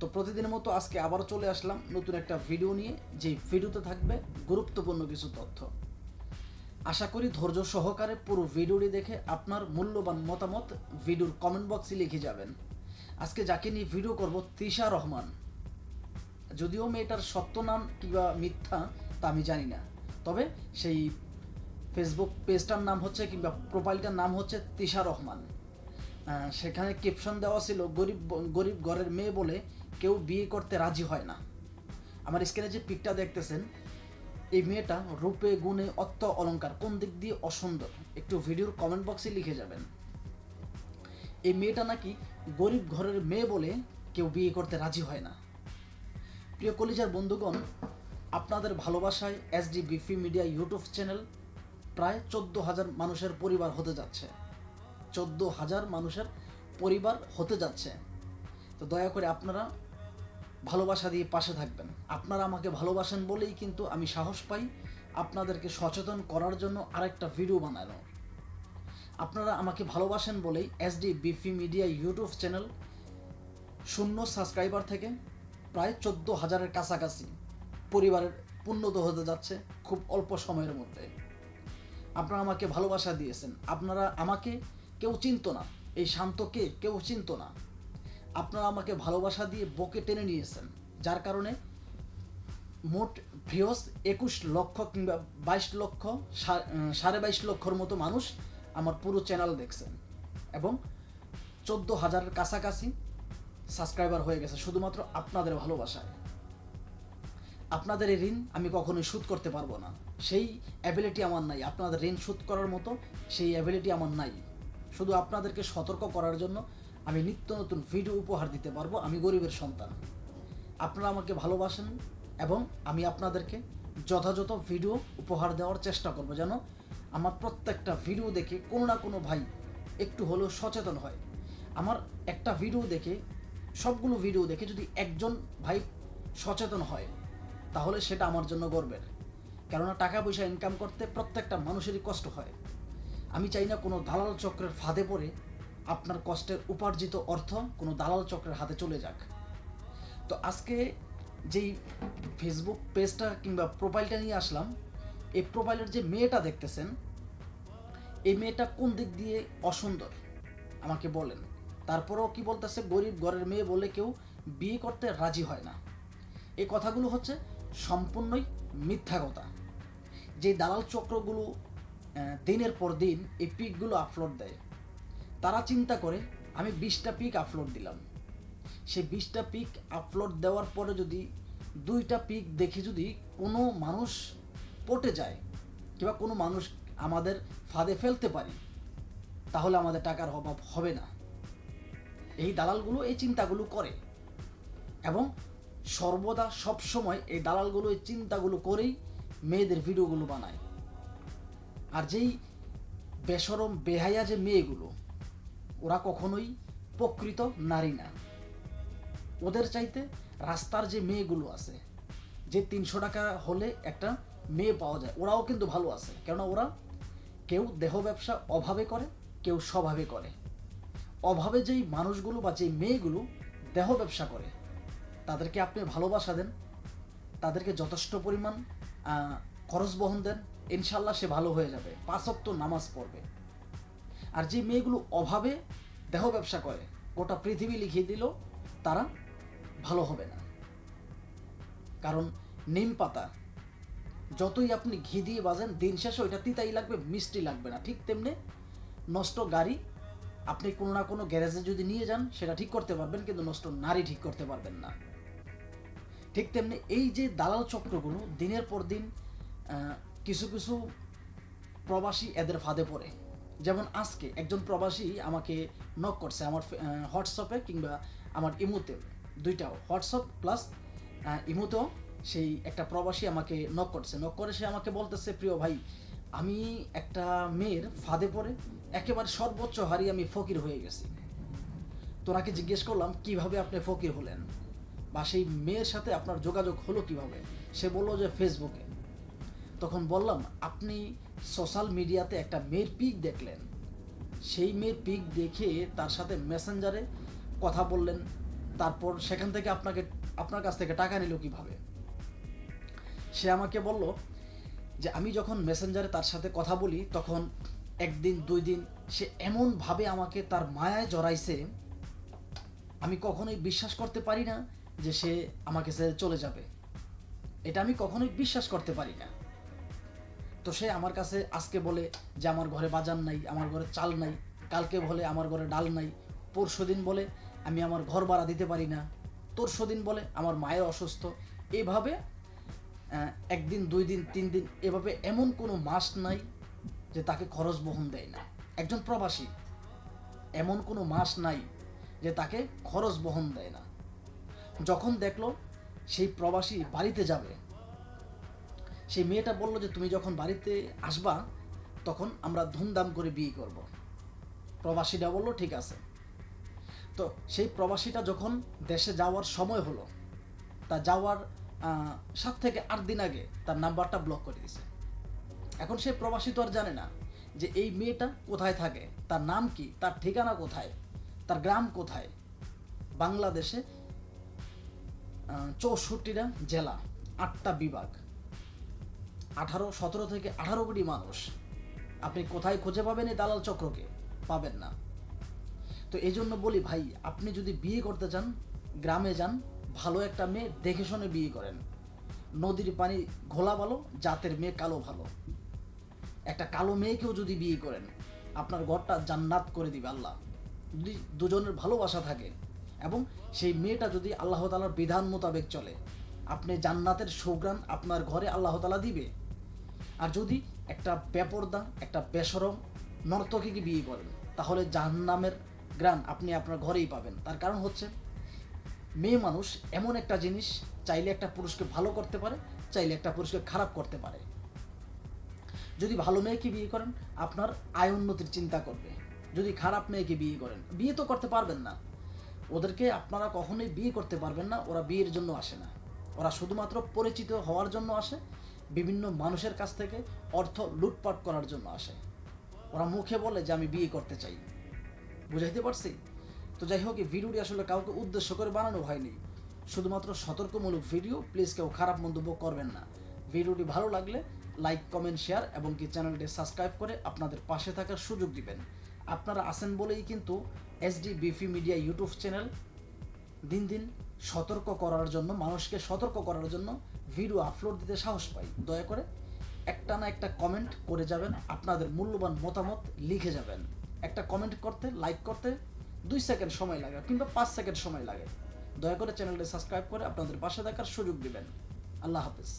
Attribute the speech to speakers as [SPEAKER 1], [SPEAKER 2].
[SPEAKER 1] তো প্রতিদিনের মতো আজকে আবারও চলে আসলাম নতুন একটা ভিডিও নিয়ে যে ভিডিওতে থাকবে গুরুত্বপূর্ণ কিছু তথ্য। আশা করি ধৈর্য সহকারে পুরো ভিডিওটি দেখে আপনার মূল্যবান মতামত ভিডিওর কমেন্ট বক্সে লিখে যাবেন। আজকে যাকে নিয়ে ভিডিও করব, তৃষা রহমান। যদিও মেয়েটার সত্য নাম কিংবা মিথ্যা তা আমি জানি না, তবে সেই ফেসবুক পেজটার নাম হচ্ছে কিংবা প্রোফাইলটার নাম হচ্ছে তিশা রহমান। সেখানে ক্যাপশন দেওয়া ছিল, গরিব গরিব ঘরের মেয়ে বলে কেউ বিয়ে করতে রাজি হয় না। আমার স্ক্রিনে যে পিকটা দেখতেছেন, এই মেয়েটা রূপে, গুণে অত্য অলংকার কোন দিক দিয়ে অসুন্দর? একটু ভিডিওর কমেন্ট বক্সে লিখে যাবেন। এই মেয়েটা নাকি গরিব ঘরের মেয়ে বলে কেউ বিয়ে করতে রাজি হয় না। প্রিয় কলিজার বন্ধুগণ, আপনাদের ভালোবাসায় এসডি বিফি মিডিয়া ইউটিউব চ্যানেল প্রায় চোদ্দ হাজার মানুষের পরিবার হতে যাচ্ছে। চোদ্দ হাজার মানুষের পরিবার হতে যাচ্ছে। তো দয়া করে আপনারা ভালোবাসা দিয়ে পাশে থাকবেন। আপনারা আমাকে ভালোবাসেন বলেই কিন্তু আমি সাহস পাই আপনাদেরকে সচেতন করার জন্য আরেকটা ভিডিও বানানোর আপনারা আমাকে ভালোবাসেন বলেই এসডি বিফি মিডিয়া ইউটিউব চ্যানেল শূন্য সাবস্ক্রাইবার থেকে প্রায় চোদ্দ হাজারের কাছাকাছি পরিবারের উন্নত হতে যাচ্ছে খুব অল্প সময়ের মধ্যে। আপনারা আমাকে ভালোবাসা দিয়েছেন। আপনারা আমাকে কেউ চিনতো না। এই শান্তকে কেউ চিনতো না। আপনারা আমাকে ভালোবাসা দিয়ে বকে টেনে নিয়েছেন, যার কারণে মোট ভিউস একুশ লক্ষ কিংবা বাইশ লক্ষ সাড়ে বাইশ লক্ষর মতো মানুষ আমার পুরো চ্যানেল দেখছেন এবং চোদ্দ হাজারের কাছাকাছি সাবস্ক্রাইবার হয়ে গেছে শুধুমাত্র আপনাদের ভালোবাসায়। আপনাদের এই ঋণ আমি কখনোই শোধ করতে পারব না। সেই অ্যাবিলিটি আমার নাই। আপনাদের ঋণ শোধ করার মতো সেই অ্যাবিলিটি আমার নাই। শুধু আপনাদেরকে সতর্ক করার জন্য আমি নিত্য নতুন ভিডিও উপহার দিতে পারব, আমি গরিবের সন্তান। আপনারা আমাকে ভালোবাসেন এবং আমি আপনাদেরকে যথাযথ ভিডিও উপহার দেওয়ার চেষ্টা করব যেন আমার প্রত্যেকটা ভিডিও দেখে কোনো না কোনো ভাই একটু হলেও সচেতন হয়। আমার একটা ভিডিও দেখে, সবগুলো ভিডিও দেখে যদি একজন ভাই সচেতন হয়, তাহলে সেটা আমার জন্য গর্বের। কেননা টাকা পয়সা ইনকাম করতে প্রত্যেকটা মানুষেরই কষ্ট হয়। আমি চাই না কোনো দালাল চক্রের ফাঁদে পড়ে আপনার কষ্টের উপার্জিত অর্থ কোনো দালাল চক্রের হাতে চলে যাক। তো আজকে যেই ফেসবুক পেজটা কিংবা প্রোফাইলটা নিয়ে আসলাম, এই প্রোফাইলের যে মেয়েটা দেখতেছেন, এই মেয়েটা কোন দিক দিয়ে অসুন্দর? আমাকে বলেন। তারপরেও কি বলতেছে? গরিব ঘরের মেয়ে বলে কেউ বিয়ে করতে রাজি হয় না। এই কথাগুলো হচ্ছে সম্পূর্ণই মিথ্যা কথা। যে দালাল চক্রগুলো দিনের পর দিন এই পিকগুলো আপলোড দেয়। তারা চিন্তা করে, আমি বিশটা পিক আপলোড দিলাম। সেই বিশটা পিক আপলোড দেওয়ার পরে যদি দুইটা পিক দেখে যদি কোনো মানুষ পটে যায় কিংবা কোনো মানুষ আমাদের ফাঁদে ফেলতে পারি, তাহলে আমাদের টাকার অভাব হবে না। এই দালালগুলো এই চিন্তাগুলো করে এবং সর্বদা সব সময় এই দালালগুলো এই চিন্তাগুলো করেই মেয়েদের ভিডিওগুলো বানায়। আর যেই বেসরম, বেহায়া যে মেয়েগুলো, ওরা কখনোই প্রকৃত নারী না। ওদের চাইতে রাস্তার যে মেয়েগুলো আছে, যে তিনশো টাকা হলে একটা মেয়ে পাওয়া যায়, ওরাও কিন্তু ভালো আছে। কেননা ওরা কেউ দেহ ব্যবসা অভাবে করে, কেউ স্বভাবে করে। অভাবে যেই মানুষগুলো বা যেই মেয়েগুলো দেহ ব্যবসা করে, তাদেরকে আপনি ভালোবাসা দেন, তাদেরকে যথেষ্ট পরিমাণ খরচ বহন দেন, ইনশাল্লাহ সে ভালো হয়ে যাবে। পাঁচক্ত নামাজ পড়বে। আর যে মেয়েগুলো অভাবে দেহ ব্যবসা করে, গোটা পৃথিবী লিখিয়ে দিল, তারা ভালো হবে না। কারণ নিম পাতা, যতই আপনি ঘি দিয়ে বাজেন, দিন শেষে ওইটা তিতাই লাগবে, মিষ্টি লাগবে না। ঠিক তেমনি নষ্ট গাড়ি, আপনি কোনো না কোনো গ্যারেজে যদি নিয়ে যান, সেটা ঠিক করতে পারবেন, কিন্তু নষ্ট নারী ঠিক করতে পারবেন না। ঠিক তেমনি এই যে দালাল চক্রগুলো দিনের পর দিন কিছু কিছু প্রবাসী এদের ফাঁদে পড়ে। যেমন আজকে একজন প্রবাসী আমাকে নক করছে আমার হোয়াটসঅ্যাপে কিংবা আমার ইমোতে, দুইটাও। হোয়াটসঅ্যাপ প্লাস ইমোতেও সেই একটা প্রবাসী আমাকে নক করছে। নক করে সে আমাকে বলতেছে, প্রিয় ভাই, আমি একটা মেয়ের ফাঁদে পড়ে একেবারে সর্বোচ্চ হারিয়ে আমি ফকির হয়ে গেছি। তোনাকে জিজ্ঞেস করলাম, কীভাবে আপনি ফকির হলেন? বা সেই মেয়ের সাথে আপনার যোগাযোগ হলো কীভাবে? সে বলল যে, ফেসবুকে। তখন বললাম, আপনি সোশ্যাল মিডিয়াতে একটা মেয়ের পিক দেখলেন। সেই মেয়ের পিক দেখে তার সাথে মেসেঞ্জারে কথা বললেন। তারপর সেখান থেকে আপনাকে, আপনার কাছ থেকে টাকা নিল কীভাবে? সে আমাকে বলল যে, আমি যখন মেসেঞ্জারে তার সাথে কথা বলি, তখন একদিন, দুই দিন সে এমনভাবে আমাকে তার মায়ায় জড়াইছে, আমি কখনোই বিশ্বাস করতে পারি না যে সে আমাকে ছেড়ে চলে যাবে। এটা আমি কখনোই বিশ্বাস করতে পারি না। তো সে আমার কাছে আজকে বলে যে আমার ঘরে বাজার নাই, আমার ঘরে চাল নাই, কালকে বলে আমার ঘরে ডাল নাই, পরশু দিন বলে আমি আমার ঘর ভাড়া দিতে পারি না, তরশু দিন বলে আমার মায়ের অসুস্থ। এইভাবে একদিন, দুই দিন, তিন দিন, এভাবে এমন কোনো মাস নাই যে তাকে খরচ বহন দেয় না। একজন প্রবাসী, এমন কোনো মাস নাই যে তাকে খরচ বহন দেয় না। যখন দেখল সেই প্রবাসী বাড়িতে যাবে সেই মেয়েটা বলল যে, তুমি যখন বাড়িতে আসবা, তখন আমরা ধুমধাম করে বিয়ে করব। প্রবাসীটা বলল, ঠিক আছে। তো সেই প্রবাসীটা যখন দেশে যাওয়ার সময় হলো, তা যাওয়ার সাত থেকে আট দিন আগে তার নাম্বারটা ব্লক করে দিয়েছে। এখন সে প্রবাসী তো আর জানে না যে, এই মেয়েটা কোথায় থাকে, তার নাম কি, তার ঠিকানা কোথায়, তার গ্রাম কোথায়? বাংলাদেশে চৌষট্টিটা জেলা, আটটা বিভাগ। আঠারো, সতেরো থেকে আঠারো কোটি মানুষ। আপনি কোথায় খুঁজে পাবেন এই দালাল চক্রকে? পাবেন না। তো এই জন্য বলি ভাই, আপনি যদি বিয়ে করতে চান, গ্রামে যান, ভালো একটা মেয়ে দেখে শুনে বিয়ে করেন। নদীর পানি ঘোলা ভালো, জাতের মেয়ে কালো ভালো। একটা কালো মেয়েকেও যদি বিয়ে করেন, আপনার ঘরটা জান্নাত করে দিবে আল্লাহ। যদি দুজনের ভালোবাসা থাকে, এবং সেই মেয়েটা যদি আল্লাহ তালার বিধান মোতাবেক চলে, আপনি জান্নাতের সুগ্রাণ আপনার ঘরে আল্লাহ তালা দিবে আর যদি একটা বেপর্দা, একটা বেসরম নর্তকীকে বিয়ে করেন, তাহলে জাহান্নামের গ্রান আপনি আপনার ঘরেই পাবেন। তার কারণ হচ্ছে, মেয়ে মানুষ এমন একটা জিনিস চাইলে একটা পুরুষকে ভালো করতে পারে, চাইলে একটা পুরুষকে খারাপ করতে পারে। যদি ভালো মেয়েকে বিয়ে করেন, আপনার আয় উন্নতির চিন্তা করবে। যদি খারাপ মেয়েকে বিয়ে করেন, বিয়ে তো করতে পারবেন না। ওদেরকে আপনারা কখনোই বিয়ে করতে পারবেন না, ওরা বিয়ের জন্য আসে না। ওরা শুধুমাত্র পরিচিত হওয়ার জন্য আসে বিভিন্ন মানুষের কাছ থেকে অর্থ লুটপাট করার জন্য আসে। ওরা মুখে বলে যে, আমি বিয়ে করতে চাই। বুঝাইতে পারছি? তো যাই হোক ভিডিওটি আসলে কাউকে উদ্দেশ্য করে বানানো হয়নি। শুধুমাত্র সতর্কমূলক ভিডিও, প্লিজ কেউ খারাপ মন্তব্য করবেন না। ভিডিওটি ভালো লাগলে লাইক, কমেন্ট, শেয়ার এবং কি চ্যানেলটি সাবস্ক্রাইব করে আপনাদের পাশে থাকার সুযোগ দিবেন। আপনারা আছেন বলেই কিন্তু এসডি বিফি মিডিয়া ইউটিউব চ্যানেল দিন দিন সতর্ক করার জন্য, মানুষকে সতর্ক করার জন্য ভিডিও আপলোড দিতে সাহস পাই, দয়া করে একটা না একটা কমেন্ট করে যাবেন, আপনাদের মূল্যবান মতামত লিখে যাবেন। একটা কমেন্ট করতে লাইক করতে দুই সেকেন্ড সময় লাগে কিংবা পাঁচ সেকেন্ড সময় লাগে। দয়া করে চ্যানেলটি সাবস্ক্রাইব করে আপনাদের পাশে দেখার সুযোগ দিবেন। আল্লাহ হাফিজ।